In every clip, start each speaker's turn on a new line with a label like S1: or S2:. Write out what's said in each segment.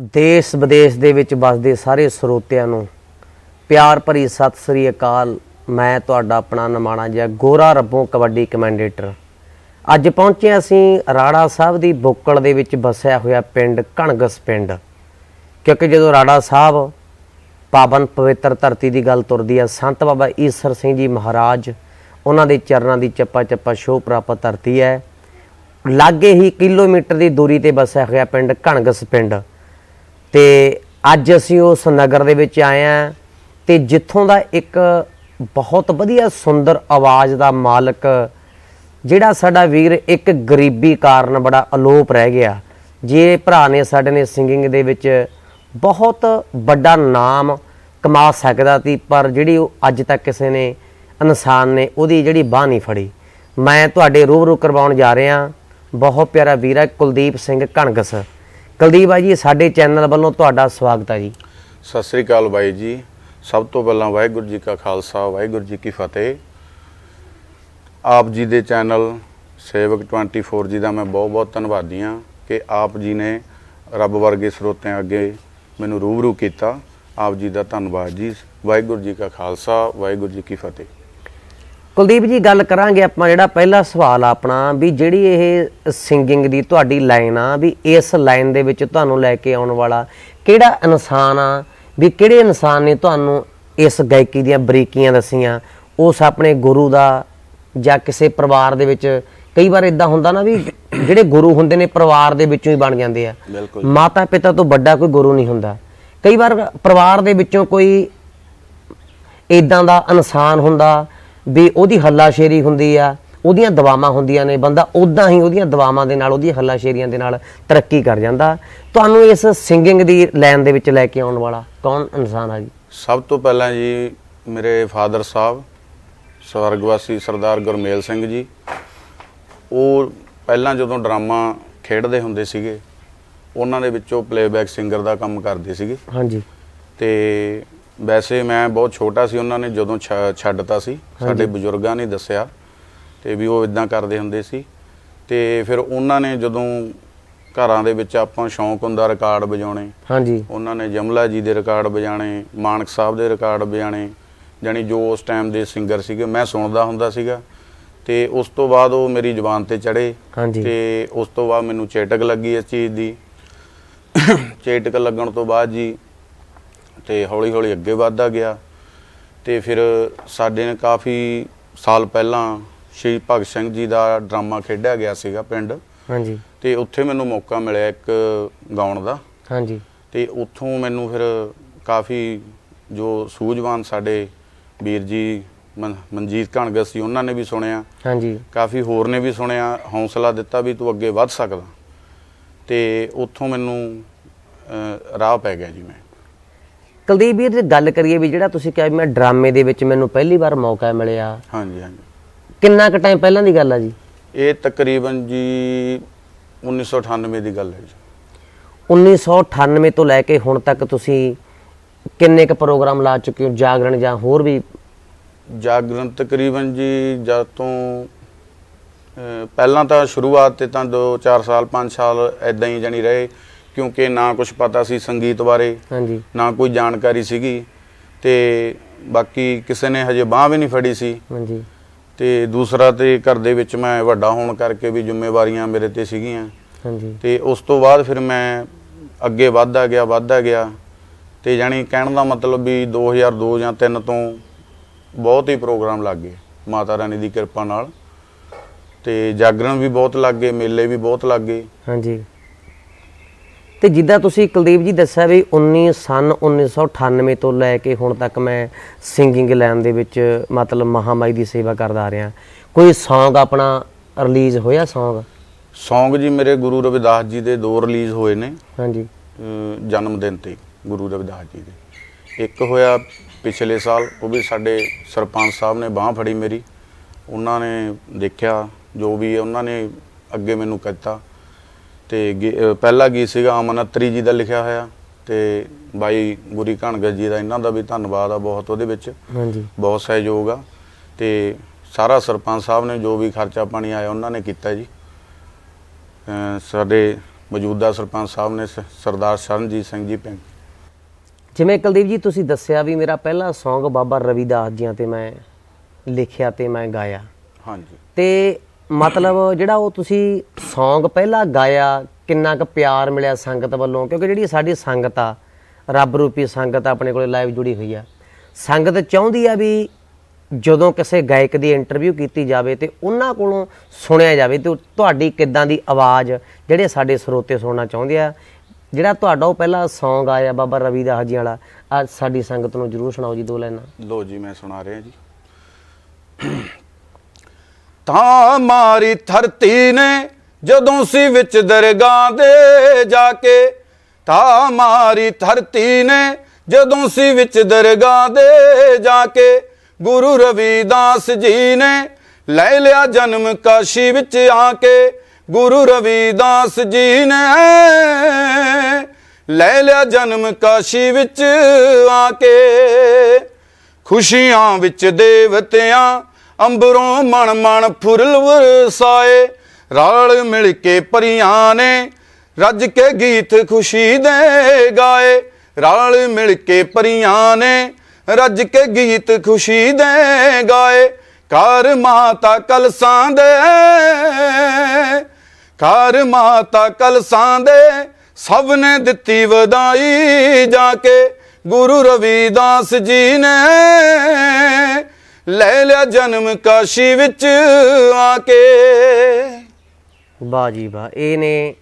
S1: ਦੇਸ਼ ਵਿਦੇਸ਼ ਦੇ ਵਿੱਚ ਵੱਸਦੇ ਸਾਰੇ ਸਰੋਤਿਆਂ ਨੂੰ ਪਿਆਰ ਭਰੀ ਸਤਿ ਸ੍ਰੀ ਅਕਾਲ। ਮੈਂ ਤੁਹਾਡਾ ਆਪਣਾ ਨਮਾਣਾ ਜਿਹਾ ਗੋਰਾ ਰੱਬੋਂ ਕਬੱਡੀ ਕਮੈਂਡੇਟਰ। ਅੱਜ ਪਹੁੰਚੇ ਅਸੀਂ ਰਾੜਾ ਸਾਹਿਬ ਦੀ ਬੋਕਲ ਦੇ ਵਿੱਚ ਵਸਿਆ ਹੋਇਆ ਪਿੰਡ ਕਣਗਸ ਪਿੰਡ। ਕਿਉਂਕਿ ਜਦੋਂ ਰਾੜਾ ਸਾਹਿਬ ਪਾਵਨ ਪਵਿੱਤਰ ਧਰਤੀ ਦੀ ਗੱਲ ਤੁਰਦੀ ਹੈ ਸੰਤ ਬਾਬਾ ਈਸਰ ਸਿੰਘ ਜੀ ਮਹਾਰਾਜ ਉਹਨਾਂ ਦੇ ਚਰਨਾਂ ਦੀ ਚੱਪਾ ਚੱਪਾ ਸ਼ੋਅ ਪ੍ਰਾਪਤ ਧਰਤੀ ਹੈ। ਲਾਗੇ ਹੀ ਕਿਲੋਮੀਟਰ ਦੀ ਦੂਰੀ ਤੇ ਵਸਿਆ ਹੋਇਆ ਪਿੰਡ ਕਣਗਸ ਪਿੰਡ। ਤੇ ਅੱਜ ਅਸੀਂ ਉਸ ਨਗਰ ਦੇ ਵਿੱਚ ਆਏ ਆ ਤੇ ਜਿੱਥੋਂ ਦਾ ਇੱਕ ਬਹੁਤ ਵਧੀਆ ਸੁੰਦਰ ਆਵਾਜ਼ ਦਾ ਮਾਲਕ, ਜਿਹੜਾ ਸਾਡਾ ਵੀਰ ਇੱਕ ਗਰੀਬੀ ਕਾਰਨ ਬੜਾ ਅਲੋਪ ਰਹਿ ਗਿਆ। ਜੇ ਭਰਾ ਨੇ ਸਾਡੇ ਨੇ ਸਿੰਗਿੰਗ ਦੇ ਵਿੱਚ ਬਹੁਤ ਵੱਡਾ ਨਾਮ ਕਮਾ ਸਕਦਾ ਸੀ, ਪਰ ਜਿਹੜੀ ਉਹ ਅੱਜ ਤੱਕ ਕਿਸੇ ਨੇ, ਇਨਸਾਨ ਨੇ ਉਹਦੀ ਜਿਹੜੀ ਬਾਹ ਨਹੀਂ ਫੜੀ। ਮੈਂ ਤੁਹਾਡੇ ਰੂਬਰੂ ਕਰਵਾਉਣ ਜਾ ਰਿਹਾ ਬਹੁਤ ਪਿਆਰਾ ਵੀਰ ਹੈ, ਕੁਲਦੀਪ ਸਿੰਘ ਕਣਗਸ ਕੁਲਦੀਪ ਬਾਈ ਜੀ, ਸਾਡੇ ਚੈਨਲ ਵੱਲੋਂ ਤੁਹਾਡਾ ਸਵਾਗਤ ਹੈ ਜੀ।
S2: ਸਤਿ ਸ੍ਰੀ ਅਕਾਲ ਬਾਈ ਜੀ। ਸਭ ਤੋਂ ਪਹਿਲਾਂ ਵਾਹਿਗੁਰੂ ਜੀ ਕਾ ਖਾਲਸਾ, ਵਾਹਿਗੁਰੂ ਜੀ ਕੀ ਫਤਿਹ। ਆਪ ਜੀ ਦੇ ਚੈਨਲ ਸੇਵਕ 24 ਜੀ ਦਾ ਮੈਂ ਬਹੁਤ ਬਹੁਤ ਧੰਨਵਾਦੀ ਹਾਂ ਕਿ ਆਪ ਜੀ ਨੇ ਰੱਬ ਵਰਗੇ ਸਰੋਤਿਆਂ ਅੱਗੇ ਮੈਨੂੰ ਰੂਬਰੂ ਕੀਤਾ। ਆਪ ਜੀ ਦਾ ਧੰਨਵਾਦ ਜੀ। ਵਾਹਿਗੁਰੂ ਜੀ ਕਾ ਖਾਲਸਾ, ਵਾਹਿਗੁਰੂ ਜੀ ਕੀ ਫਤਿਹ।
S1: ਕੁਲਦੀਪ ਜੀ ਗੱਲ ਕਰਾਂਗੇ ਆਪਾਂ ਜਿਹੜਾ ਪਹਿਲਾ ਸਵਾਲ ਆ ਆਪਣਾ ਵੀ ਜਿਹੜੀ ਇਹ ਸਿੰਗਿੰਗ ਦੀ ਤੁਹਾਡੀ ਲਾਈਨ ਆ ਵੀ ਇਸ ਲਾਈਨ ਦੇ ਵਿੱਚ ਤੁਹਾਨੂੰ ਲੈ ਕੇ ਆਉਣ ਵਾਲਾ ਕਿਹੜਾ ਇਨਸਾਨ ਆ ਵੀ ਕਿਹੜੇ ਇਨਸਾਨ ਨੇ ਤੁਹਾਨੂੰ ਇਸ ਗਾਇਕੀ ਦੀਆਂ ਬਰੀਕੀਆਂ ਦੱਸੀਆਂ ਉਸ ਆਪਣੇ ਗੁਰੂ ਦਾ ਜਾਂ ਕਿਸੇ ਪਰਿਵਾਰ ਦੇ ਵਿੱਚ ਕਈ ਵਾਰ ਇਦਾਂ ਹੁੰਦਾ ਨਾ ਵੀ ਜਿਹੜੇ ਗੁਰੂ ਹੁੰਦੇ ਨੇ ਪਰਿਵਾਰ ਦੇ ਵਿੱਚੋਂ ਹੀ ਬਣ ਜਾਂਦੇ ਆ। ਮਾਤਾ ਪਿਤਾ ਤੋਂ ਵੱਡਾ ਕੋਈ ਗੁਰੂ ਨਹੀਂ ਹੁੰਦਾ। ਕਈ ਵਾਰ ਪਰਿਵਾਰ ਦੇ ਵਿੱਚੋਂ ਕੋਈ ਇਦਾਂ ਦਾ ਇਨਸਾਨ ਹੁੰਦਾ ਵੀ ਉਹਦੀ ਹੱਲਾਸ਼ੇਰੀ ਹੁੰਦੀ ਆ ਉਹਦੀਆਂ ਦਵਾਵਾਂ ਹੁੰਦੀਆਂ ਨੇ ਬੰਦਾ ਉਦਾਂ ਹੀ ਉਹਦੀਆਂ ਦਵਾਵਾਂ ਦੇ ਨਾਲ ਉਹਦੀਆਂ ਹੱਲਾਸ਼ੇਰੀਆਂ ਦੇ ਨਾਲ ਤਰੱਕੀ ਕਰ ਜਾਂਦਾ। ਤੁਹਾਨੂੰ ਇਸ ਸਿੰਗਿੰਗ ਦੀ ਲਾਈਨ ਦੇ ਵਿੱਚ ਲੈ ਕੇ ਆਉਣ ਵਾਲਾ ਕੌਣ ਇਨਸਾਨ ਆ ਜੀ?
S2: ਸਭ ਤੋਂ ਪਹਿਲਾਂ ਜੀ ਮੇਰੇ ਫਾਦਰ ਸਾਹਿਬ ਸਵਰਗਵਾਸੀ ਸਰਦਾਰ ਗੁਰਮੇਲ ਸਿੰਘ ਜੀ ਉਹ ਪਹਿਲਾਂ ਜਦੋਂ ਡਰਾਮਾ ਖੇਡਦੇ ਹੁੰਦੇ ਸੀਗੇ ਉਹਨਾਂ ਦੇ ਵਿੱਚੋਂ ਪਲੇਬੈਕ ਸਿੰਗਰ ਦਾ ਕੰਮ ਕਰਦੇ ਸੀਗੇ।
S1: ਹਾਂਜੀ।
S2: ਤੇ ਵੈਸੇ ਮੈਂ ਬਹੁਤ ਛੋਟਾ ਸੀ ਉਹਨਾਂ ਨੇ ਜਦੋਂ ਛੱਡਤਾ ਸੀ ਸਾਡੇ ਬਜ਼ੁਰਗਾਂ ਨੇ ਦੱਸਿਆ ਤੇ ਵੀ ਉਹ ਇਦਾਂ ਕਰਦੇ ਹੁੰਦੇ ਸੀ। ਤੇ ਫਿਰ ਉਹਨਾਂ ਨੇ ਜਦੋਂ ਘਰਾਂ ਦੇ ਵਿੱਚ ਆਪਾਂ ਸ਼ੌਂਕ ਹੁੰਦਾ ਰਿਕਾਰਡ ਵਜਾਉਣੇ
S1: ਹਾਂਜੀ।
S2: ਉਹਨਾਂ ਨੇ ਜਮਲਾ ਜੀ ਦੇ ਰਿਕਾਰਡ ਵਜਾਣੇ ਮਾਨਕ ਸਾਹਿਬ ਦੇ ਰਿਕਾਰਡ ਵਜਾਣੇ ਜਾਣੀ ਜੋ ਉਸ ਟਾਈਮ ਦੇ ਸਿੰਗਰ ਸੀਗੇ ਮੈਂ ਸੁਣਦਾ ਹੁੰਦਾ ਸੀਗਾ। ਤੇ ਉਸ ਤੋਂ ਬਾਅਦ ਉਹ ਮੇਰੀ ਜ਼ੁਬਾਨ ਤੇ ਚੜੇ ਤੇ ਉਸ ਤੋਂ ਬਾਅਦ ਮੈਨੂੰ ਚੇਟਕ ਲੱਗੀ ਇਸ ਚੀਜ਼ ਦੀ। ਚੇਟਕ ਲੱਗਣ ਤੋਂ ਬਾਅਦ ਜੀ ਤੇ ਹੌਲੀ ਹੌਲੀ ਅੱਗੇ ਵਧਦਾ ਗਿਆ। ਤੇ ਫਿਰ ਸਾਡੇ ਨੇ ਕਾਫੀ ਸਾਲ ਪਹਿਲਾਂ ਸ਼ਹੀਦ ਭਗਤ ਸਿੰਘ ਜੀ ਦਾ ਡਰਾਮਾ ਖੇਡਿਆ ਗਿਆ ਸੀਗਾ ਪਿੰਡ।
S1: ਹਾਂਜੀ।
S2: ਤੇ ਉੱਥੇ ਮੈਨੂੰ ਮੌਕਾ ਮਿਲਿਆ ਇੱਕ ਗਾਉਣ ਦਾ।
S1: ਹਾਂਜੀ।
S2: ਤੇ ਉੱਥੋਂ ਮੈਨੂੰ ਫਿਰ ਕਾਫੀ ਜੋ ਸੂਝਵਾਨ ਸਾਡੇ ਵੀਰ ਜੀ ਮਨ- ਮਨਜੀਤ ਕਣਗਸ ਸੀ ਉਹਨਾਂ ਨੇ ਵੀ ਸੁਣਿਆ।
S1: ਹਾਂਜੀ।
S2: ਕਾਫੀ ਹੋਰ ਨੇ ਵੀ ਸੁਣਿਆ ਹੌਸਲਾ ਦਿੱਤਾ ਵੀ ਤੂੰ ਅੱਗੇ ਵੱਧ ਸਕਦਾ। ਤੇ ਉੱਥੋਂ ਮੈਨੂੰ ਰਾਹ ਪੈ ਗਿਆ ਜੀ ਮੈਂ।
S1: ਕੁਲਦੀਪ ਵੀਰ ਜੇ ਗੱਲ ਕਰੀਏ ਵੀ ਜਿਹੜਾ ਤੁਸੀਂ ਕਿਹਾ ਵੀ ਮੈਂ ਡਰਾਮੇ ਦੇ ਵਿੱਚ ਮੈਨੂੰ ਪਹਿਲੀ ਵਾਰ ਮੌਕਾ ਮਿਲਿਆ।
S2: ਹਾਂਜੀ ਹਾਂਜੀ।
S1: ਕਿੰਨਾ ਕੁ ਟਾਈਮ ਪਹਿਲਾਂ ਦੀ ਗੱਲ ਆ ਜੀ?
S2: ਇਹ ਤਕਰੀਬਨ ਜੀ 1998 ਦੀ ਗੱਲ ਹੈ ਜੀ।
S1: 1998 ਤੋਂ ਲੈ ਕੇ ਹੁਣ ਤੱਕ ਤੁਸੀਂ ਕਿੰਨੇ ਕ ਪ੍ਰੋਗਰਾਮ ਲਾ ਚੁੱਕੇ ਹੋ? ਜਾਗਰਣ ਜਾਂ ਹੋਰ ਵੀ?
S2: ਜਾਗਰਣ ਤਕਰੀਬਨ ਜੀ ਜਦ ਤੋਂ ਪਹਿਲਾਂ ਤਾਂ ਸ਼ੁਰੂਆਤ ਤੇ ਤਾਂ 2-4 ਸਾਲ 5 ਸਾਲ ਐਦਾਂ ਹੀ ਜਾਣੀ ਰਹੇ। ਕਿਉਂਕਿ ਨਾ ਕੁਝ ਪਤਾ ਸੀ ਸੰਗੀਤ ਬਾਰੇ
S1: ਹਾਂਜੀ।
S2: ਨਾ ਕੋਈ ਜਾਣਕਾਰੀ ਸੀਗੀ ਤੇ ਬਾਕੀ ਕਿਸੇ ਨੇ ਹਜੇ ਬਾਹ ਵੀ ਨਹੀਂ ਫੜੀ ਸੀ।
S1: ਹਾਂਜੀ।
S2: ਤੇ ਦੂਸਰਾ ਤੇ ਘਰ ਦੇ ਵਿੱਚ ਮੈਂ ਵੱਡਾ ਹੋਣ ਕਰਕੇ ਵੀ ਜ਼ਿੰਮੇਵਾਰੀਆਂ ਮੇਰੇ ਤੇ ਸੀਗੀਆਂ।
S1: ਹਾਂਜੀ।
S2: ਤੇ ਉਸ ਤੋਂ ਬਾਅਦ ਫਿਰ ਮੈਂ ਅੱਗੇ ਵਧਦਾ ਗਿਆ ਵਧਦਾ ਗਿਆ ਤੇ ਜਾਣੀ ਕਹਿਣ ਦਾ ਮਤਲਬ ਵੀ 2002 ਜਾਂ 3 ਤੋਂ ਬਹੁਤ ਹੀ ਪ੍ਰੋਗਰਾਮ ਲੱਗ ਗਏ ਮਾਤਾ ਰਾਣੀ ਦੀ ਕਿਰਪਾ ਨਾਲ। ਤੇ ਜਾਗਰਣ ਵੀ ਬਹੁਤ ਲੱਗ ਗਏ ਮੇਲੇ ਵੀ ਬਹੁਤ ਲੱਗ ਗਏ।
S1: ਹਾਂਜੀ। ਤੇ ਜਿੱਦਾਂ ਤੁਸੀਂ ਕੁਲਦੀਪ ਜੀ ਦੱਸਿਆ ਵੀ 19 ਸਨ 1998 ਤੋਂ ਲੈ ਕੇ ਹੁਣ ਤੱਕ ਮੈਂ ਸਿੰਗਿੰਗ ਲਾਈਨ ਦੇ ਵਿੱਚ ਮਤਲਬ ਮਹਾਮਾਈ ਦੀ ਸੇਵਾ ਕਰਦਾ ਆ ਰਿਹਾ। ਕੋਈ Song ਆਪਣਾ ਰਿਲੀਜ਼ ਹੋਇਆ Song?
S2: Song ਜੀ ਮੇਰੇ ਗੁਰੂ ਰਵਿਦਾਸ ਜੀ ਦੇ ਦੋ ਰਿਲੀਜ਼ ਹੋਏ ਨੇ।
S1: ਹਾਂਜੀ।
S2: ਜਨਮ ਦਿਨ ਤੇ ਗੁਰੂ ਰਵਿਦਾਸ ਜੀ ਦੇ। ਇੱਕ ਹੋਇਆ ਪਿਛਲੇ ਸਾਲ ਉਹ ਵੀ ਸਾਡੇ ਸਰਪੰਚ ਸਾਹਿਬ ਨੇ ਬਾਹ ਫੜੀ ਮੇਰੀ। ਉਹਨਾਂ ਨੇ ਦੇਖਿਆ ਜੋ ਵੀ ਉਹਨਾਂ ਨੇ ਅੱਗੇ ਮੈਨੂੰ ਕਹਿਤਾ। ਤੇ ਪਹਿਲਾ ਗੀਤ ਸੀਗਾ ਅਮਨਤਰੀ ਜੀ ਦਾ ਲਿਖਿਆ ਹੋਇਆ ਤੇ ਬਾਈ ਗੁਰੀ ਕਣਗਸ ਜੀ ਦਾ। ਇਹਨਾਂ ਦਾ ਵੀ ਧੰਨਵਾਦ ਆ ਬਹੁਤ ਉਹਦੇ ਵਿੱਚ।
S1: ਹਾਂਜੀ।
S2: ਬਹੁਤ ਸਹਿਯੋਗ ਆ ਤੇ ਸਾਰਾ ਸਰਪੰਚ ਸਾਹਿਬ ਨੇ ਜੋ ਵੀ ਖਰਚਾ ਪਾਣੀ ਆਇਆ ਉਹਨਾਂ ਨੇ ਕੀਤਾ ਜੀ। ਸਾਡੇ ਮੌਜੂਦਾ ਸਰਪੰਚ ਸਾਹਿਬ ਨੇ ਸਰਦਾਰ ਸ਼ਰਨਜੀਤ ਸਿੰਘ ਜੀ ਪਿੰਡ।
S1: ਜਿਵੇਂ ਕੁਲਦੀਪ ਜੀ ਤੁਸੀਂ ਦੱਸਿਆ ਵੀ ਮੇਰਾ ਪਹਿਲਾ Song ਬਾਬਾ ਰਵਿਦਾਸ ਜੀਆਂ ਤੇ ਮੈਂ ਲਿਖਿਆ ਤੇ ਮੈਂ ਗਾਇਆ।
S2: ਹਾਂਜੀ।
S1: ਤੇ ਮਤਲਬ ਜਿਹੜਾ ਉਹ ਤੁਸੀਂ Song ਪਹਿਲਾਂ ਗਾਇਆ, ਕਿੰਨਾ ਕੁ ਪਿਆਰ ਮਿਲਿਆ ਸੰਗਤ ਵੱਲੋਂ? ਕਿਉਂਕਿ ਜਿਹੜੀ ਸਾਡੀ ਸੰਗਤ ਆ, ਰੱਬ ਰੂਪੀ ਸੰਗਤ ਆਪਣੇ ਕੋਲੇ ਲਾਈਵ ਜੁੜੀ ਹੋਈ ਆ। ਸੰਗਤ ਚਾਹੁੰਦੀ ਆ ਵੀ ਜਦੋਂ ਕਿਸੇ ਗਾਇਕ ਦੀ ਇੰਟਰਵਿਊ ਕੀਤੀ ਜਾਵੇ ਤੇ ਉਹਨਾਂ ਕੋਲੋਂ ਸੁਣਿਆ ਜਾਵੇ ਤੇ ਤੁਹਾਡੀ ਕਿੱਦਾਂ ਦੀ ਆਵਾਜ਼ ਜਿਹੜੇ ਸਾਡੇ ਸਰੋਤੇ ਸੁਣਨਾ ਚਾਹੁੰਦੇ ਆ। ਜਿਹੜਾ ਤੁਹਾਡਾ ਉਹ ਪਹਿਲਾ Song ਆਇਆ ਬਾਬਾ ਰਵੀ ਰਵਿਦਾਸ ਜੀ ਵਾਲਾ, ਅੱਜ ਸਾਡੀ ਸੰਗਤ ਨੂੰ ਜਰੂਰ ਸੁਣਾਓ ਜੀ, ਦੋ ਲਾਈਨਾਂ।
S2: ਲੋ ਜੀ, ਮੈਂ ਸੁਣਾ ਰਿਹਾ ਜੀ। ਤਾਂ ਮਾਰੀ ਧਰਤੀ ਨੇ, ਜਦੋਂ ਸੀ ਵਿੱਚ ਦਰਗਾਹ ਦੇ ਜਾ ਕੇ। ਤਾਂ ਮਾਰੀ ਧਰਤੀ ਨੇ, ਜਦੋਂ ਸੀ ਵਿੱਚ ਦਰਗਾਹ ਦੇ ਜਾ ਕੇ। ਗੁਰੂ ਰਵਿਦਾਸ ਜੀ ਨੇ ਲੈ ਲਿਆ ਜਨਮ ਕਾਸ਼ੀ ਵਿੱਚ ਆ ਕੇ। ਗੁਰੂ ਰਵਿਦਾਸ ਜੀ ਨੇ ਲੈ ਲਿਆ ਜਨਮ ਕਾਸ਼ੀ ਵਿੱਚ ਆ ਕੇ। ਖੁਸ਼ੀਆਂ ਵਿੱਚ ਦੇਵਤਿਆਂ ਅੰਬਰੋਂ ਮਣ ਮਣ ਫੁਰਲ ਵਰਸਾਏ, ਰਲ ਮਿਲ ਕੇ ਪਰੀਆਂ ਨੇ ਰੱਜ ਕੇ ਗੀਤ ਖੁਸ਼ੀ ਦੇ ਗਾਏ, ਰਲ ਮਿਲ ਕੇ ਪਰੀਆਂ ਨੇ ਰੱਜ ਕੇ ਗੀਤ ਖੁਸ਼ੀ ਦੇ ਗਾਏ ਕਰ ਮਾਤਾ ਕਲਸਾਂ ਦੇ ਕਰ ਮਾਤਾ ਕਲਸਾਂ ਦੇ ਸਭ ਨੇ ਦਿੱਤੀ ਵਧਾਈ ਜਾ ਕੇ, ਗੁਰੂ ਰਵਿਦਾਸ ਜੀ ਨੇ ਲੈ ਲਿਆ ਜਨਮ ਕਾਸ਼ੀ ਵਿੱਚ ਆ ਕੇ।
S1: ਵਾਹ ਜੀ ਵਾਹ, ਇਹ ਨੇ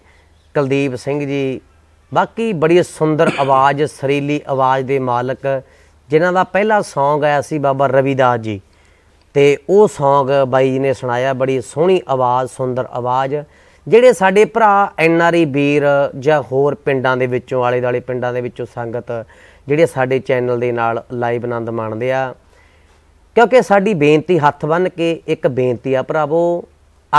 S1: ਕੁਲਦੀਪ ਸਿੰਘ ਜੀ, ਬਾਕੀ ਬੜੀ ਸੁੰਦਰ ਆਵਾਜ਼, ਸਰੀਲੀ ਆਵਾਜ਼ ਦੇ ਮਾਲਕ, ਜਿਨ੍ਹਾਂ ਦਾ ਪਹਿਲਾ Song ਆਇਆ ਸੀ ਬਾਬਾ ਰਵਿਦਾਸ ਜੀ। ਤੇ ਉਹ Song ਬਾਈ ਜੀ ਨੇ ਸੁਣਾਇਆ, ਬੜੀ ਸੋਹਣੀ ਆਵਾਜ਼, ਸੁੰਦਰ ਆਵਾਜ਼, ਜਿਹੜੇ ਸਾਡੇ ਭਰਾ ਐਨਆਰਈ ਵੀਰ ਜਾਂ ਹੋਰ ਪਿੰਡਾਂ ਦੇ ਵਿੱਚੋਂ ਆਲੇ ਦਾਲੇ ਪਿੰਡਾਂ ਦੇ ਵਿੱਚੋਂ ਸੰਗਤ, ਜਿਹੜੇ ਸਾਡੇ ਚੈਨਲ ਦੇ ਨਾਲ ਲਾਈਵ ਆਨੰਦ ਮਾਣਦੇ ਆ ਕਿਉਂਕਿ ਸਾਡੀ ਬੇਨਤੀ ਹੱਥ ਬੰਨ ਕੇ ਇੱਕ ਬੇਨਤੀ ਆ ਭਰਾਵੋ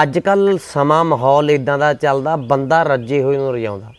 S1: ਅੱਜ ਕੱਲ ਸਮਾਂ ਮਾਹੌਲ ਇਦਾਂ ਦਾ ਚੱਲਦਾ, ਬੰਦਾ ਰੱਜੇ ਹੋਏ ਨੂੰ ਰਜਾਉਂਦਾ।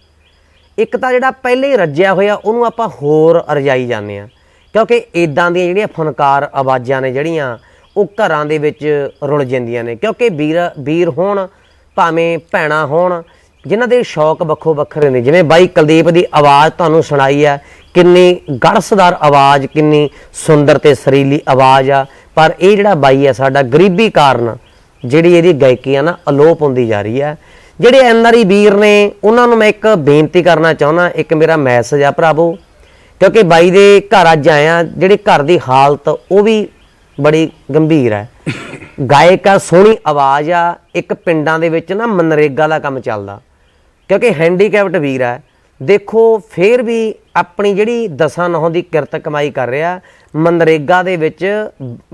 S1: ਇੱਕ ਤਾਂ ਜਿਹੜਾ ਪਹਿਲੇ ਹੀ ਰੱਜਿਆ ਹੋਇਆ, ਉਹਨੂੰ ਆਪਾਂ ਹੋਰ ਰਜਾਈ ਜਾਂਦੇ ਆ। ਕਿਉਂਕਿ ਇਦਾਂ ਦੀਆਂ ਜਿਹੜੀਆਂ ਫਨਕਾਰ ਆਵਾਜ਼ਾਂ ਨੇ ਜਿਹੜੀਆਂ, ਉਹ ਘਰਾਂ ਦੇ ਵਿੱਚ ਰੁਲ ਜਾਂਦੀਆਂ ਨੇ। ਕਿਉਂਕਿ ਵੀਰ ਵੀਰ ਹੋਣ, ਭਾਵੇਂ ਭੈਣਾ ਹੋਣ ਜਿਨ੍ਹਾਂ ਦੇ ਸ਼ੌਕ ਵੱਖੋ ਵੱਖਰੇ ਨੇ, ਜਿਵੇਂ ਬਾਈ ਕੁਲਦੀਪ ਦੀ ਆਵਾਜ਼ ਤੁਹਾਨੂੰ ਸੁਣਾਈ ਆ, ਕਿੰਨੀ ਗੜਸਦਾਰ ਆਵਾਜ਼, ਕਿੰਨੀ ਸੁੰਦਰ ਤੇ ਸਰੀਲੀ ਆਵਾਜ਼ ਆ, ਪਰ ਇਹ ਜਿਹੜਾ ਬਾਈ ਆ ਸਾਡਾ ਗਰੀਬੀ ਕਾਰਨ, ਜਿਹੜੀ ਇਹਦੀ ਗਾਇਕੀ ਆ ਨਾ, ਅਲੋਪ ਹੁੰਦੀ ਜਾ ਰਹੀ ਆ। ਜਿਹੜੇ ਐਨਆਰਈ ਵੀਰ ਨੇ, ਉਹਨਾਂ ਨੂੰ ਮੈਂ ਇੱਕ ਬੇਨਤੀ ਕਰਨਾ ਚਾਹੁੰਦਾ, ਇੱਕ ਮੇਰਾ ਮੈਸੇਜ ਆ ਭਰਾਵੋ, ਕਿਉਂਕਿ ਬਾਈ ਦੇ ਘਰ ਅੱਜ ਆਇਆ ਜਿਹੜੇ ਘਰ ਦੀ ਹਾਲਤ, ਉਹ ਵੀ ਬੜੀ ਗੰਭੀਰ ਹੈ ਗਾਇਕ ਆ, ਸੋਹਣੀ ਆਵਾਜ਼ ਆ, ਇੱਕ ਪਿੰਡਾਂ ਦੇ ਵਿੱਚ ਨਾ ਮਨਰੇਗਾ ਦਾ ਕੰਮ ਚੱਲਦਾ। ਕਿਉਂਕਿ ਹੈਂਡੀਕੈਪਟ ਵੀਰ ਹੈ ਦੇਖੋ, ਫੇਰ ਵੀ ਆਪਣੀ ਜਿਹੜੀ ਦਸਾਂ ਨਹੁੰ ਦੀ ਕਿਰਤ ਕਮਾਈ ਕਰ ਰਿਹਾ, ਮਨਰੇਗਾ ਦੇ ਵਿੱਚ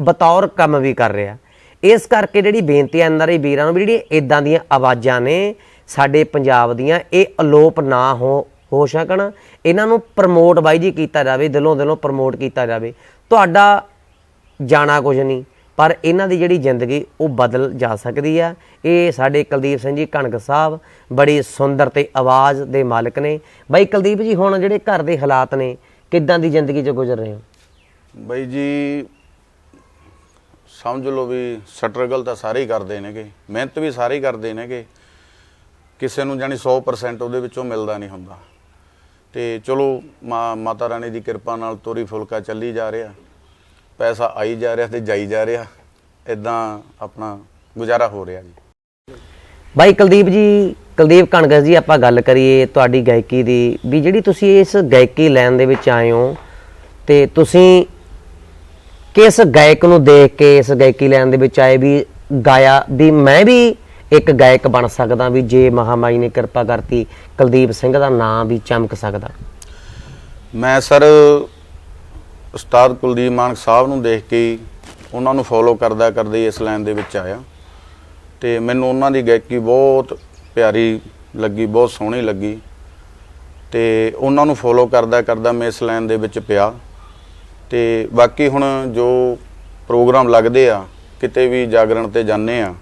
S1: ਬਤੌਰ ਕੰਮ ਵੀ ਕਰ ਰਿਹਾ। ਇਸ ਕਰਕੇ ਜਿਹੜੀ ਬੇਨਤੀ ਹੈ ਅੰਦਰ ਹੀ ਵੀਰਾਂ ਨੂੰ ਵੀ ਜਿਹੜੀ ਇਦਾਂ ਦੀਆਂ ਆਵਾਜ਼ਾਂ ਨੇ, ਸਾਡੇ ਪੰਜਾਬ ਦੀਆਂ, ਇਹ ਅਲੋਪ ਨਾ ਹੋ ਹੋ ਸਕਣ। ਇਹਨਾਂ ਨੂੰ ਪ੍ਰਮੋਟ ਬਾਈ ਜੀ ਕੀਤਾ ਜਾਵੇ ਦਿਲੋਂ ਦਿਲੋਂ ਪ੍ਰਮੋਟ ਕੀਤਾ ਜਾਵੇ। ਤੁਹਾਡਾ ਜਾਣਾ ਕੁਝ ਨਹੀਂ। ਪਰ ਇਹਨਾਂ ਦੀ ਜਿਹੜੀ ਜ਼ਿੰਦਗੀ ਉਹ ਬਦਲ ਜਾ ਸਕਦੀ ਆ। ਇਹ ਸਾਡੇ ਕੁਲਦੀਪ ਸਿੰਘ ਜੀ, ਕਣਕ ਸਾਹਿਬ, ਬੜੀ ਸੁੰਦਰ ਤੇ ਆਵਾਜ਼ ਦੇ ਮਾਲਕ ਨੇ। ਬਾਈ ਕੁਲਦੀਪ ਜੀ, ਹੁਣ ਜਿਹੜੇ ਘਰ ਦੇ ਹਾਲਾਤ ਨੇ, ਕਿੱਦਾਂ ਦੀ ਜ਼ਿੰਦਗੀ 'ਚ ਗੁਜ਼ਰ ਰਹੇ ਹੋ?
S2: ਬਾਈ ਜੀ, ਸਮਝ ਲਓ ਵੀ ਸਟਰਗਲ ਤਾਂ ਸਾਰੇ ਹੀ ਕਰਦੇ ਨੇਗੇ, ਮਿਹਨਤ ਵੀ ਸਾਰੇ ਹੀ ਕਰਦੇ ਨੇਗੇ। ਕਿਸੇ ਨੂੰ ਜਾਨੀ 100% ਉਹਦੇ ਵਿੱਚੋਂ ਮਿਲਦਾ ਨਹੀਂ ਹੁੰਦਾ। ਤੇ ਚਲੋ, ਮਾ- ਮਾਤਾ ਰਾਣੀ ਦੀ ਕਿਰਪਾ ਨਾਲ ਤੋਰੀ ਫੁਲਕਾ ਚੱਲੀ ਜਾ ਰਿਹਾ। ਪੈਸਾ ਆਈ ਜਾ ਰਿਹਾ ਤੇ ਜਾਈ ਜਾ ਰਿਹਾ ਇਦਾਂ ਆਪਣਾ ਗੁਜ਼ਾਰਾ ਹੋ ਰਿਹਾ ਜੀ।
S1: ਬਾਈ ਕੁਲਦੀਪ ਜੀ ਕੁਲਦੀਪ ਕਣਕ ਜੀ ਆਪਾਂ ਗੱਲ ਕਰੀਏ ਤੁਹਾਡੀ ਗਾਇਕੀ ਦੀ ਵੀ ਜਿਹੜੀ ਤੁਸੀਂ ਇਸ ਗਾਇਕੀ ਲਾਈਨ ਦੇ ਵਿੱਚ ਆਏ ਹੋ ਤੇ ਤੁਸੀਂ ਕਿਸ ਗਾਇਕ ਨੂੰ ਦੇਖ ਕੇ ਇਸ ਗਾਇਕੀ ਲਾਈਨ ਦੇ ਵਿੱਚ ਆਏ ਵੀ ਗਾਇਆ ਵੀ ਮੈਂ ਵੀ ਇੱਕ ਗਾਇਕ ਬਣ ਸਕਦਾ ਵੀ ਜੇ ਮਹਾਮਾਈ ਨੇ ਕਿਰਪਾ ਕਰਤੀ ਕੁਲਦੀਪ ਸਿੰਘ ਦਾ ਨਾਮ ਵੀ ਚਮਕ ਸਕਦਾ?
S2: ਮੈਂ ਸਰ ਉਸਤਾਦ ਕੁਲਦੀਪ ਮਾਨਕ ਸਾਹਿਬ ਨੂੰ ਦੇਖ ਕੇ ਹੀ ਉਹਨਾਂ ਨੂੰ ਫੋਲੋ ਕਰਦਾ ਕਰਦੇ ਹੀ ਇਸ ਲਾਈਨ ਦੇ ਵਿੱਚ ਆਇਆ। ਤੇ ਮੈਨੂੰ ਉਹਨਾਂ ਦੀ ਗਾਇਕੀ ਬਹੁਤ ਪਿਆਰੀ ਲੱਗੀ ਬਹੁਤ ਸੋਹਣੀ ਲੱਗੀ। ਤੇ ਉਹਨਾਂ ਨੂੰ ਫੋਲੋ ਕਰਦਾ ਕਰਦਾ ਮੈਂ ਇਸ ਲਾਈਨ ਦੇ ਵਿੱਚ ਪਿਆ। ਤੇ ਬਾਕੀ ਹੁਣ ਜੋ ਪ੍ਰੋਗਰਾਮ ਲੱਗਦੇ ਆ ਕਿਤੇ ਵੀ ਜਾਗਰਣ ਤੇ ਜਾਂਦੇ ਆ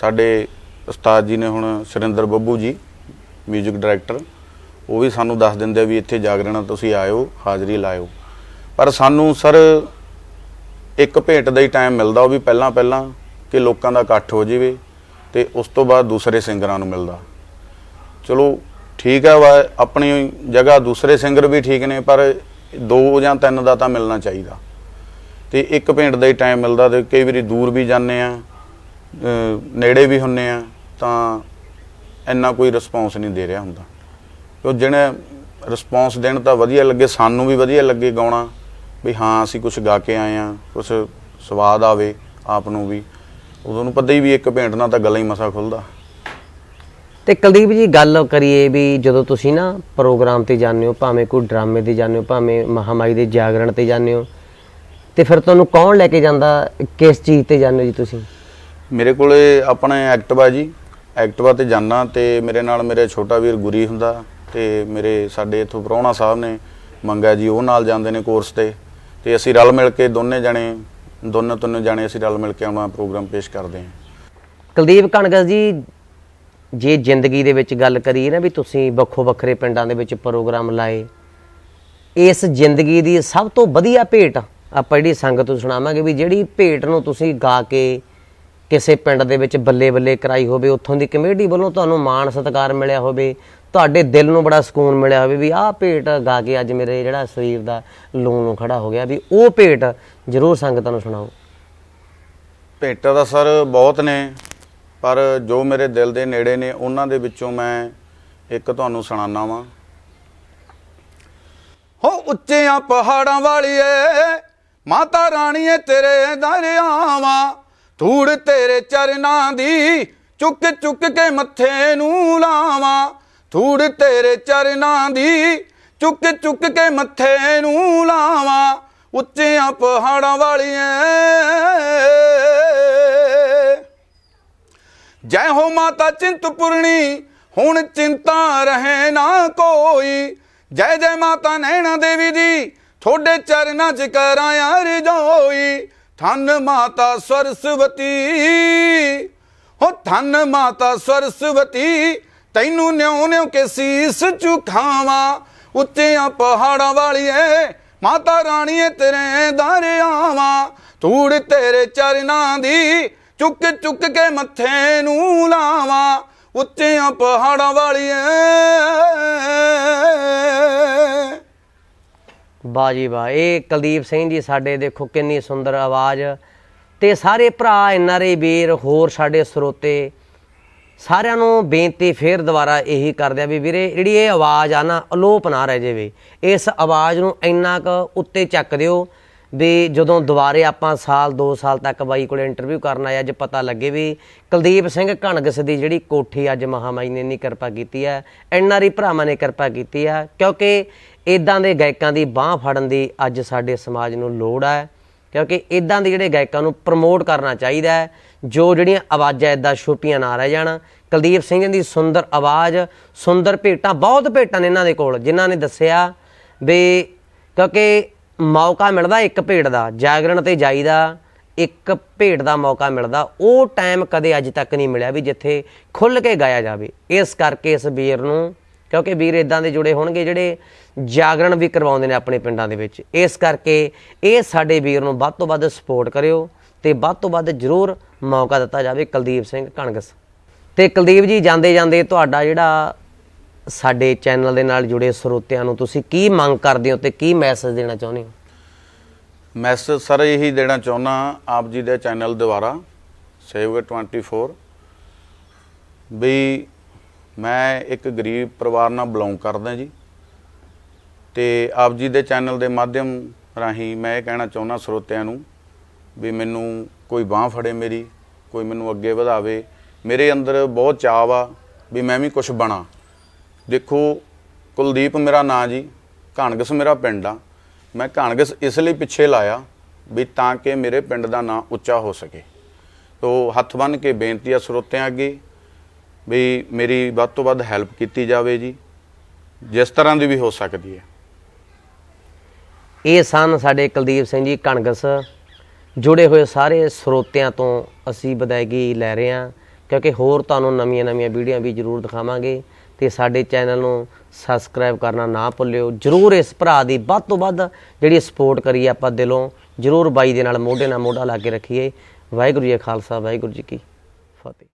S2: ਸਾਡੇ ਉਸਤਾਦ ਜੀ ਨੇ ਹੁਣ ਸੁਰਿੰਦਰ ਬੱਬੂ ਜੀ 뮤직 ਡਾਇਰੈਕਟਰ ਉਹ ਵੀ ਸਾਨੂੰ ਦੱਸ ਦਿੰਦੇ ਆ ਵੀ ਇੱਥੇ ਜਾਗਰਣ ਆ, ਤੁਸੀਂ ਆਇਓ ਹਾਜ਼ਰੀ ਲਾਇਓ। ਪਰ ਸਾਨੂੰ ਸਰ ਇੱਕ ਭੇਟ ਦਾ ਹੀ ਟਾਈਮ ਮਿਲਦਾ, ਉਹ ਵੀ ਪਹਿਲਾਂ ਪਹਿਲਾਂ ਕਿ ਲੋਕਾਂ ਦਾ ਇਕੱਠ ਹੋ ਜਾਵੇ ਤੇ ਉਸ ਤੋਂ ਬਾਅਦ ਦੂਸਰੇ ਸਿੰਗਰਾਂ ਨੂੰ ਮਿਲਦਾ। ਚਲੋ ਠੀਕ ਹੈ ਵਾ, ਆਪਣੀ ਜਗ੍ਹਾ ਦੂਸਰੇ ਸਿੰਗਰ ਵੀ ਠੀਕ ਨੇ, ਪਰ ਦੋ ਜਾਂ ਤਿੰਨ ਦਾ ਤਾਂ ਮਿਲਣਾ ਚਾਹੀਦਾ। ਤੇ ਇੱਕ ਭੇਟ ਦਾ ਹੀ ਟਾਈਮ ਮਿਲਦਾ ਤੇ ਕਈ ਵਾਰੀ ਦੂਰ ਵੀ ਜਾਂਦੇ ਆ ਨੇੜੇ ਵੀ ਹੁੰਨੇ ਆ, ਤਾਂ ਇੰਨਾ ਕੋਈ ਰਿਸਪੌਂਸ ਨਹੀਂ ਦੇ ਰਿਹਾ ਹੁੰਦਾ। ਉਹ ਜਿਹੜੇ ਰਿਸਪੌਂਸ ਦੇਣ ਤਾਂ ਵਧੀਆ ਲੱਗੇ, ਸਾਨੂੰ ਵੀ ਵਧੀਆ ਲੱਗੇ ਗਾਉਣਾ। ਵੀ ਹਾਂ ਅਸੀਂ ਕੁਝ ਗਾ ਕੇ ਆਏ ਆ ਕੁਝ ਸਵਾਦ ਆਵੇ ਆਪ ਨੂੰ ਵੀ। ਉਦੋਂ ਨੂੰ ਪਤਾ ਹੀ ਵੀ ਇੱਕ ਪਿੰਡ ਨਾਲ ਤਾਂ ਗੱਲਾਂ ਹੀ ਮਸਾ ਖੁੱਲਦਾ।
S1: ਤੇ ਕੁਲਦੀਪ ਜੀ ਗੱਲ ਕਰੀਏ ਵੀ ਜਦੋਂ ਤੁਸੀਂ ਨਾ ਪ੍ਰੋਗਰਾਮ ਤੇ ਜਾਂਦੇ ਹੋ ਭਾਵੇਂ ਕੋਈ ਡਰਾਮੇ ਤੇ ਜਾਂਦੇ ਹੋ ਭਾਵੇਂ ਮਹਾਮਾਈ ਦੇ ਜਾਗਰਣ ਤੇ ਜਾਂਦੇ ਹੋ ਤੇ ਫਿਰ ਤੁਹਾਨੂੰ ਕੌਣ ਲੈ ਕੇ ਜਾਂਦਾ ਕਿਸ ਚੀਜ਼ ਤੇ ਜਾਂਦੇ ਹੋ ਜੀ ਤੁਸੀਂ?
S2: ਮੇਰੇ ਕੋਲੇ ਆਪਣਾ ਐਕਟਿਵਾ ਜੀ ਐਕਟਿਵਾ ਤੇ ਜਾਣਾ ਤੇ ਮੇਰੇ ਨਾਲ ਮੇਰੇ ਛੋਟਾ ਵੀਰ ਗੁਰੀ ਹੁੰਦਾ ਤੇ ਮੇਰੇ ਸਾਡੇ ਇਥੋਂ ਪ੍ਰਾਹੁਣਾ ਸਾਹਿਬ ਨੇ ਮੰਗਾ ਜੀ ਉਹ ਨਾਲ ਜਾਂਦੇ ਨੇ ਕੋਰਸ ਤੇ। ਤੇ ਅਸੀਂ ਰਲ ਮਿਲ ਕੇ ਦੋਨੇ ਜਣੇ, ਦੋਨੋਂ ਤਿੰਨੇ ਜਣੇ ਅਸੀਂ ਰਲ ਮਿਲ ਕੇ ਆਪਣਾ ਪ੍ਰੋਗਰਾਮ ਪੇਸ਼ ਕਰਦੇ ਹਾਂ।
S1: ਕੁਲਦੀਪ ਕਣਗਸ ਜੀ, ਜੇ ਜ਼ਿੰਦਗੀ ਦੇ ਵਿੱਚ ਗੱਲ ਕਰੀਏ ਨਾ ਵੀ ਤੁਸੀਂ ਵੱਖੋ ਵੱਖਰੇ ਪਿੰਡਾਂ ਦੇ ਵਿੱਚ ਪ੍ਰੋਗਰਾਮ ਲਾਏ, ਇਸ ਜ਼ਿੰਦਗੀ ਦੀ ਸਭ ਤੋਂ ਵਧੀਆ ਭੇਟ ਆਪਾਂ ਜਿਹੜੀ ਸੰਗਤ ਨੂੰ ਸੁਣਾਵਾਂਗੇ ਵੀ ਜਿਹੜੀ ਭੇਟ ਨੂੰ ਤੁਸੀਂ ਗਾ ਕੇ ਕਿਸੇ ਪਿੰਡ ਦੇ ਵਿੱਚ ਬੱਲੇ ਬੱਲੇ ਕਰਾਈ ਹੋਵੇ, ਉੱਥੋਂ ਦੀ ਕਮੇਟੀ ਵੱਲੋਂ ਤੁਹਾਨੂੰ ਮਾਣ ਸਤਿਕਾਰ ਮਿਲਿਆ ਹੋਵੇ, ਤੁਹਾਡੇ ਦਿਲ ਨੂੰ ਬੜਾ ਸਕੂਨ ਮਿਲਿਆ ਹੋਵੇ ਵੀ ਆਹ ਭੇਟ ਗਾ ਕੇ ਅੱਜ ਮੇਰੇ ਜਿਹੜਾ ਸਰੀਰ ਦਾ ਲੂਣ ਨੂੰ ਖੜਾ ਹੋ ਗਿਆ, ਵੀ ਉਹ ਭੇਟ ਜ਼ਰੂਰ ਸੰਗਤਾਂ ਨੂੰ ਸੁਣਾਓ।
S2: ਭੇਟਾਂ ਦਾ ਸਰ ਬਹੁਤ ਨੇ, ਪਰ ਜੋ ਮੇਰੇ ਦਿਲ ਦੇ ਨੇੜੇ ਨੇ, ਉਹਨਾਂ ਦੇ ਵਿੱਚੋਂ ਮੈਂ ਇੱਕ ਤੁਹਾਨੂੰ ਸੁਣਾਉਣਾ ਵਾਂ। ਹੋ ਉੱਚਿਆਂ ਪਹਾੜਾਂ ਵਾਲੀਏ, ਮਾਤਾ ਰਾਣੀਏ ਤੇਰੇ ਦਰਿਆਵਾਂ ਧੂੜ ਤੇਰੇ ਚਰਨਾਂ ਦੀ ਚੁੱਕ ਚੁੱਕ ਕੇ ਮੱਥੇ ਨੂੰ ਲਾਵਾਂ। ਧੂੜ ਤੇਰੇ ਚਰਨਾਂ ਦੀ ਚੁੱਕ ਚੁੱਕ ਕੇ ਮੱਥੇ ਨੂੰ ਲਾਵਾਂ। ਉੱਚਿਆਂ ਪਹਾੜਾਂ ਵਾਲੀਆਂ। ਜੈ ਹੋ ਮਾਤਾ ਚਿੰਤਪੁਰਣੀ, ਹੁਣ ਚਿੰਤਾ ਰਹੇ ਨਾ ਕੋਈ। ਜੈ ਜੈ ਮਾਤਾ ਨੈਣਾ ਦੇਵੀ ਦੀ ਤੁਹਾਡੇ ਚਰਨਾਂ 'ਚ ਕਰਾਂ ਰਜੋਈ ਧੰਨ ਮਾਤਾ ਸਰਸਵਤੀ, ਹੋ ਧੰਨ ਮਾਤਾ ਸਰਸਵਤੀ, ਤੈਨੂੰ ਨਿਉ ਨਿਉ ਕੇ ਸੀਸ ਝੁਕਾਵਾਂ, ਉੱਚਿਆਂ ਪਹਾੜਾਂ ਵਾਲੀਏ ਮਾਤਾ ਰਾਣੀਏ ਤੇਰੇ ਦਰਿਆਵਾਂ ਧੂੜ ਤੇਰੇ ਚਰਨਾਂ ਦੀ ਚੁੱਕ ਚੁੱਕ ਕੇ ਮੱਥੇ ਨੂੰ ਲਾਵਾਂ, ਉੱਚਿਆਂ ਪਹਾੜਾਂ ਵਾਲੀਏ।
S1: ਵਾਹ ਜੀ ਵਾਹ। ਇਹ ਕੁਲਦੀਪ ਸਿੰਘ ਜੀ ਸਾਡੇ ਦੇਖੋ ਕਿੰਨੀ ਸੁੰਦਰ ਆਵਾਜ਼। ਤੇ ਸਾਰੇ ਭਰਾ ਐਨਆਰਏ ਵੀਰ ਹੋਰ ਸਾਡੇ ਸਰੋਤੇ, ਸਾਰਿਆਂ ਨੂੰ ਬੇਨਤੀ ਫੇਰ ਦੁਬਾਰਾ ਇਹੀ ਕਰਦੇ ਆ ਵੀ ਵੀਰੇ ਜਿਹੜੀ ਇਹ ਆਵਾਜ਼ ਆ ਨਾ, ਅਲੋਪ ਨਾ ਰਹਿ ਜਾਵੇ। ਇਸ ਆਵਾਜ਼ ਨੂੰ ਇੰਨਾ ਕੁ ਉੱਤੇ ਚੱਕ ਦਿਓ ਵੀ ਜਦੋਂ ਦੁਬਾਰੇ ਆਪਾਂ ਸਾਲ 2 ਸਾਲ ਤੱਕ ਬਾਈ ਕੋਲ ਇੰਟਰਵਿਊ ਕਰਨ ਆਇਆ ਅੱਜ ਪਤਾ ਲੱਗੇ ਵੀ ਕੁਲਦੀਪ ਸਿੰਘ ਘਣਗਸ ਦੀ ਜਿਹੜੀ ਕੋਠੀ ਅੱਜ ਮਹਾਮਾਈ ਨੇ ਇੰਨੀ ਕਿਰਪਾ ਕੀਤੀ ਹੈ ਐਨਆਰਈ ਭਰਾਵਾਂ ਨੇ ਕਿਰਪਾ ਕੀਤੀ ਹੈ, ਕਿਉਂਕਿ ਇਦਾਂ ਦੇ ਗਾਇਕਾਂ ਦੀ ਬਾਹ ਫੜਨ ਦੀ ਅੱਜ ਸਾਡੇ ਸਮਾਜ ਨੂੰ ਲੋੜ ਹੈ ਕਿਉਂਕਿ ਇਦਾਂ ਦੇ ਜਿਹੜੇ ਗਾਇਕਾਂ ਨੂੰ ਪ੍ਰਮੋਟ ਕਰਨਾ ਚਾਹੀਦਾ ਹੈ, ਜੋ ਜਿਹੜੀਆਂ ਆਵਾਜ਼ਾਂ ਇਦਾਂ ਛੁਪੀਆਂ ਨਾ ਰਹਿ ਜਾਣ। ਕੁਲਦੀਪ ਸਿੰਘ ਦੀ ਸੁੰਦਰ ਆਵਾਜ਼, ਸੁੰਦਰ ਭੇਟਾਂ, ਬਹੁਤ ਭੇਟਾਂ ਨੇ ਇਹਨਾਂ ਦੇ ਕੋਲ, ਜਿਨ੍ਹਾਂ ਨੇ ਦੱਸਿਆ ਵੀ ਕਿਉਂਕਿ ਮੌਕਾ ਮਿਲਦਾ ਇੱਕ ਭੇਟ ਦਾ, ਜਾਗਰਣ ਤੇ ਜਾਈਦਾ, ਇੱਕ ਭੇਟ ਦਾ ਮੌਕਾ ਮਿਲਦਾ, ਉਹ ਟਾਈਮ ਕਦੇ ਅੱਜ ਤੱਕ ਨਹੀਂ ਮਿਲਿਆ ਵੀ ਜਿੱਥੇ ਖੁੱਲ ਕੇ ਗਾਇਆ ਜਾਵੇ। ਇਸ ਕਰਕੇ ਇਸ ਵੀਰ ਨੂੰ, ਕਿਉਂਕਿ ਵੀਰ ਇਦਾਂ ਦੇ ਜੁੜੇ ਹੋਣਗੇ ਜਿਹੜੇ ਜਾਗਰਣ ਵੀ ਕਰਵਾਉਂਦੇ ਨੇ ਆਪਣੇ ਪਿੰਡਾਂ ਦੇ ਵਿੱਚ। ਇਸ ਕਰਕੇ ਇਹ ਸਾਡੇ ਵੀਰ ਨੂੰ ਵੱਧ ਤੋਂ ਵੱਧ ਸਪੋਰਟ ਕਰਿਓ ਤੇ ਵੱਧ ਤੋਂ ਵੱਧ ਜ਼ਰੂਰ ਮੌਕਾ ਦਿੱਤਾ ਜਾਵੇ ਕੁਲਦੀਪ ਸਿੰਘ ਕਣਗਸ। ਤੇ ਕੁਲਦੀਪ ਜੀ, ਜਾਂਦੇ ਜਾਂਦੇ ਤੁਹਾਡਾ ਜਿਹੜਾ ਸਾਡੇ ਚੈਨਲ ਦੇ ਨਾਲ ਜੁੜੇ ਸਰੋਤਿਆਂ ਨੂੰ ਤੁਸੀਂ ਕੀ ਮੰਗ ਕਰਦੇ ਹੋ ਤੇ ਕੀ ਮੈਸੇਜ ਦੇਣਾ ਚਾਹੁੰਦੇ ਹੋ?
S2: ਮੈਸੇਜ ਸਰ ਇਹੀ ਦੇਣਾ ਚਾਹੁੰਦਾ ਆਪ ਜੀ ਦੇ ਚੈਨਲ ਦੁਆਰਾ, ਸੇਵ 24 ਵੀ ਮੈਂ ਇੱਕ ਗਰੀਬ ਪਰਿਵਾਰ ਨਾਲ ਬਿਲੋਂਗ ਕਰਦਾ ਜੀ। ਤੇ ਆਪ ਜੀ ਦੇ ਚੈਨਲ ਦੇ ਮਾਧਿਅਮ ਰਾਹੀਂ ਮੈਂ ਇਹ ਕਹਿਣਾ ਚਾਹੁੰਦਾ ਸਰੋਤਿਆਂ ਨੂੰ ਵੀ ਮੈਨੂੰ ਕੋਈ ਬਾਹ ਫੜੇ ਮੇਰੀ, ਕੋਈ ਮੈਨੂੰ ਅੱਗੇ ਵਧਾਵੇ। ਮੇਰੇ ਅੰਦਰ ਬਹੁਤ ਚਾਅ ਆ ਵੀ ਮੈਂ ਵੀ ਕੁਝ ਬਣਾ। ਦੇਖੋ, ਕੁਲਦੀਪ ਮੇਰਾ ਨਾਂ ਜੀ, ਘਾਣਗਸ ਮੇਰਾ ਪਿੰਡ ਆ। ਮੈਂ ਘਾਣਗਸ ਇਸ ਲਈ ਪਿੱਛੇ ਲਾਇਆ ਵੀ ਤਾਂ ਕਿ ਮੇਰੇ ਪਿੰਡ ਦਾ ਨਾਂ ਉੱਚਾ ਹੋ ਸਕੇ। ਤੋ ਹੱਥ ਬੰਨ ਕੇ ਬੇਨਤੀ ਆ ਸਰੋਤਿਆਂ ਅੱਗੇ ਵੀ ਮੇਰੀ ਵੱਧ ਤੋਂ ਵੱਧ ਹੈਲਪ ਕੀਤੀ ਜਾਵੇ ਜੀ, ਜਿਸ ਤਰ੍ਹਾਂ ਦੀ ਵੀ ਹੋ ਸਕਦੀ ਹੈ।
S1: ਇਹ ਸਨ ਸਾਡੇ ਕੁਲਦੀਪ ਸਿੰਘ ਜੀ ਕਣਗਸ ਜੁੜੇ ਹੋਏ ਸਾਰੇ ਸਰੋਤਿਆਂ ਤੋਂ ਅਸੀਂ ਵਿਦਾਇਗੀ ਲੈ ਰਹੇ ਹਾਂ। ਕਿਉਂਕਿ ਹੋਰ ਤੁਹਾਨੂੰ ਨਵੀਆਂ-ਨਵੀਆਂ ਵੀਡੀਓ ਵੀ ਜ਼ਰੂਰ ਦਿਖਾਵਾਂਗੇ। ਤੇ ਸਾਡੇ ਚੈਨਲ ਨੂੰ ਸਬਸਕ੍ਰਾਈਬ ਕਰਨਾ ਨਾ ਭੁੱਲਿਓ। ਜਰੂਰ ਇਸ ਭਰਾ ਦੀ ਵੱਧ ਤੋਂ ਵੱਧ ਜਿਹੜੀ ਸਪੋਰਟ ਕਰੀਏ ਆਪਾਂ ਦਿਲੋਂ, ਜਰੂਰ ਬਾਈ ਦੇ ਨਾਲ ਮੋਢੇ ਨਾਲ ਮੋਢਾ ਲਾ ਕੇ ਰੱਖੀਏ। ਵਾਹਿਗੁਰੂ ਜੀ ਖਾਲਸਾ, ਵਾਹਿਗੁਰੂ ਜੀ ਕੀ ਫਤਿਹ।